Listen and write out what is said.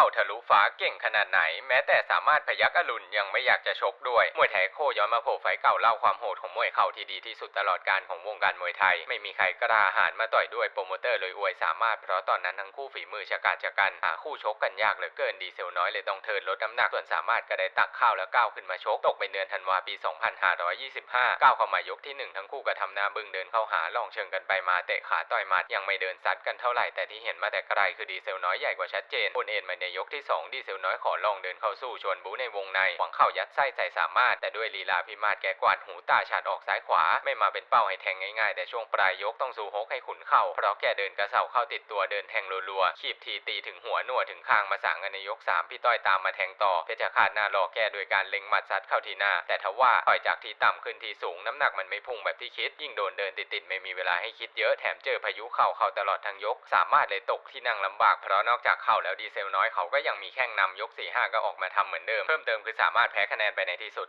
เข้าทะลุฟ้าเก่งขนาดไหน แม้แต่สามารถพยักอรุณยังไม่อยากจะชกด้วย มวยไทยโคย้อนมาโผล่ไฟเก่าเล่าความโหดของมวยเข่าที่ดีที่สุดตลอดการของวงการมวยไทย ไม่มีใครกล้าหาญมาต่อยด้วยโปรโมเตอร์เลยอวยสามารถเพราะตอนนั้นทั้งคู่ฝีมือชะกาจชะกันหาคู่ชกกันยากเหลือเกินดีเซลน้อยเลยต้องเทิร์นลดน้ำหนักส่วนสามารถก็ได้ตักข้าวแล้วก้าวขึ้นมาชกตกเป็นเดือนธันวาปี 2525 ก้าวเข้ามายกที่หนึ่งทั้งคู่ก็ทำหน้าบึ้งเดินเข้าหาลองเชิงกันไปมาเตะขาต่อยหมัดยังไม่เดินซัดกันเท่าไหร่แต่ที่เห็นมาแต่ไกลคือดีเซลน้อยใหญ่กว่าชัดเจนบนเอ็นมาในยกที่สองดีเซลน้อยขอลองเดินเข้าสู้ชวนบูในวงใน หวังเข้ายัดไส้ใส่สามารถ แต่ด้วยลีลาพิมาศแกกวาดหูตาฉาดออกซ้ายขวา ไม่มาเป็นเป้าให้แทงง่ายๆ แต่ช่วงปลายยกต้องสู้ฮกให้ขุนเข่าเพราะแกเดินกระเซาเข้าติดตัวเดินแทงรัวๆขีบทีตีถึงหัวหนวดถึงคางมาสางกันในยกสามพี่ต้อยตามมาแทงต่อ เพชรขาดหน้ารอแก้โดยการเล็งหมัดซัดเข้าทีหน้า แต่ทว่าต่อยจากที่ต่ำขึ้นที่สูงน้ำหนักมันไม่พุ่งแบบที่คิด ยิ่งโดนเดินติดๆไม่มีเวลาให้คิดเยอะแถมเจอพายุเข่าเข้าตลอดทั้งยก สามารถเลยตกที่นั่งลำบากเพราะนอกจากเข่าแล้วดีเซลน้อยเขาก็ยังมีแข้งนำยก4ี่ห้าก็ออกมาทำเหมือนเดิม เพิ่มเติมคือสามารถแพ้คะแนนไปในที่สุด